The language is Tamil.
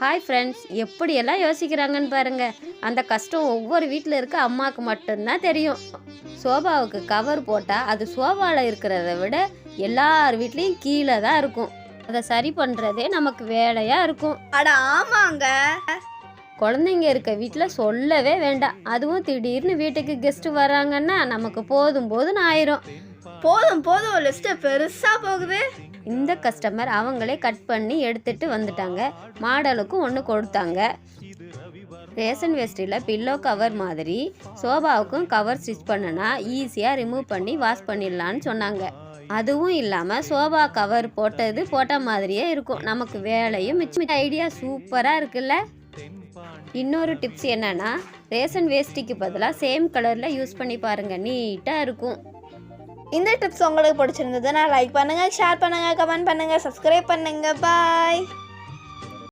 ஹாய் ஃப்ரெண்ட்ஸ் எப்படியெல்லாம் யோசிக்கிறாங்கன்னு பாருங்க. அந்த கஷ்டம் ஒவ்வொரு வீட்டில் இருக்க அம்மாவுக்கு மட்டும்தான் தெரியும். சோபாவுக்கு கவர் போட்டால் அது சோபாவில் இருக்கிறத விட எல்லார் வீட்லேயும் கீழே தான் இருக்கும். அதை சரி பண்ணுறதே நமக்கு வேலையாக இருக்கும். அட ஆமாங்க. குழந்தைங்க இருக்க வீட்டில் சொல்லவே வேண்டாம். அதுவும் திடீர்னு வீட்டுக்கு கெஸ்ட் வராங்கன்னா நமக்கு போதும் போதும்னு ஆயிரும். போதும் போதும் லிஸ்ட்டு பெருசாக போகுது. இந்த கஸ்டமர் அவங்களே கட் பண்ணி எடுத்துட்டு வந்துட்டாங்க. மாடலுக்கும் ஒன்று கொடுத்தாங்க. ரேஷன் வேஸ்டியில் பில்லோ கவர் மாதிரி சோபாவுக்கும் கவர் ஸ்டிச் பண்ணனா ஈஸியாக ரிமூவ் பண்ணி வாஷ் பண்ணிடலான்னு சொன்னாங்க. அதுவும் இல்லாமல் சோபா கவர் போட்டது போட்ட மாதிரியே இருக்கும். நமக்கு வேலையும் மிச்சம். ஐடியா சூப்பராக இருக்குல்ல? இன்னொரு டிப்ஸ் என்னென்னா ரேஷன் வேஸ்டிக்கு பதிலாக சேம் கலரில் யூஸ் பண்ணி பாருங்கள் நீட்டாக இருக்கும். இந்த டிப்ஸ் உங்களுக்கு பிடிச்சிருந்ததுன்னா லைக் பண்ணுங்க ஷேர் பண்ணுங்க கமெண்ட் பண்ணுங்க சப்ஸ்கிரைப் பண்ணுங்க. பாய்